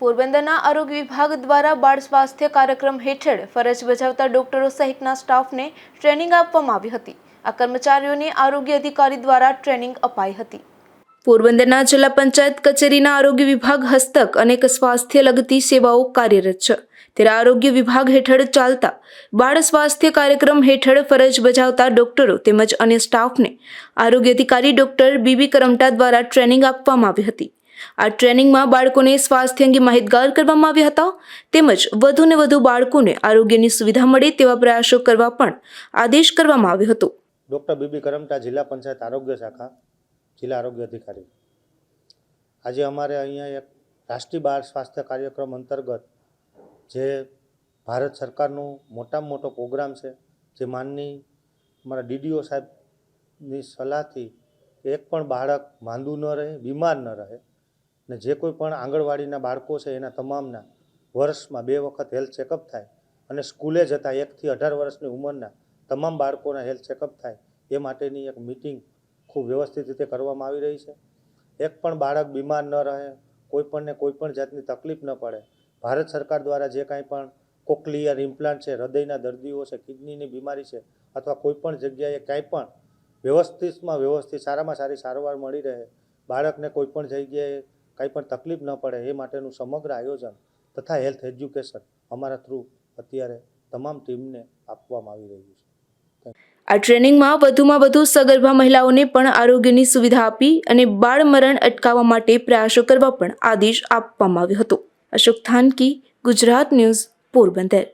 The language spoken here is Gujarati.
પોરબંદરના આરોગ્ય વિભાગ દ્વારા બાળ સ્વાસ્થ્ય કાર્યક્રમ હેઠળ ફરજ બજાવતા ડોક્ટરો સહિતના સ્ટાફને ટ્રેનિંગ આપવામાં આવી હતી. આ કર્મચારીઓને આરોગ્ય અધિકારી દ્વારા ટ્રેનિંગ અપાઈ હતી. પોરબંદરના જિલ્લા પંચાયત કચેરીના આરોગ્ય વિભાગ હસ્તક અનેક સ્વાસ્થ્ય લગતી સેવાઓ કાર્યરત છે. ત્યારે આરોગ્ય વિભાગ હેઠળ ચાલતા બાળ સ્વાસ્થ્ય કાર્યક્રમ હેઠળ ફરજ બજાવતા ડોક્ટરો તેમજ અન્ય સ્ટાફને આરોગ્ય અધિકારી ડોક્ટર બીબી કરમટા દ્વારા ટ્રેનિંગ આપવામાં આવી હતી. આ ટ્રેનિંગમાં બાળકોને સ્વાસ્થ્ય અંગે માહિતગાર કરવામાં આવ્યા હતા. તેમજ વધુને વધુ બાળકોને આરોગ્યની સુવિધા મળે તેવા પ્રયાસો કરવા પણ આદેશ કરવામાં આવ્યો હતો. ડૉક્ટર બીબી કરમટા જિલ્લા પંચાયત આરોગ્ય શાખા, જિલ્લા આરોગ્ય અધિકારી. આજે અમારે અહીંયા એક રાષ્ટ્રીય બાળ સ્વાસ્થ્ય કાર્યક્રમ અંતર્ગત જે ભારત સરકારનો મોટામાં મોટો પ્રોગ્રામ છે, જે માનની અમારા ડીડીઓ સાહેબની સલાહથી એક પણ બાળક માંદું ન રહે, બીમાર ન રહે ને જે કોઈ પણ આંગણવાડીના બાળકો છે એના તમામના વર્ષમાં બે વખત હેલ્થ ચેકઅપ થાય અને સ્કૂલે જતા એકથી અઢાર વર્ષની ઉંમરના તમામ બાળકોના હેલ્થ ચેકઅપ થાય એ માટેની એક મિટિંગ ખૂબ વ્યવસ્થિત રીતે કરવામાં આવી રહી છે. એક પણ બાળક બીમાર ન રહે કોઈપણને કોઈપણ જાતની તકલીફ ન પડે, ભારત સરકાર દ્વારા જે કાંઈ પણ કોકલિયર ઇમ્પ્લાન્ટ છે, હૃદયના દર્દીઓ છે, કિડનીની બીમારી છે અથવા કોઈપણ જગ્યાએ કાંઈ પણ વ્યવસ્થિતમાં વ્યવસ્થિત સારામાં સારી સારવાર મળી રહે, બાળકને કોઈપણ જગ્યાએ કાંઈ પણ તકલીફ ન પડે એ માટેનું સમગ્ર આયોજન તથા હેલ્થ એજ્યુકેશન અમારા થ્રુ અત્યારે તમામ ટીમને આપવામાં આવી રહ્યું છે. આ ટ્રેનિંગમાં વધુમાં વધુ સગર્ભા મહિલાઓને પણ આરોગ્યની સુવિધા આપી અને બાળ મરણ અટકાવવા માટે પ્રયાસો કરવા પણ આદેશ આપવામાં આવ્યો હતો. અશોક થાનકી, ગુજરાત ન્યૂઝ પોરબંદર.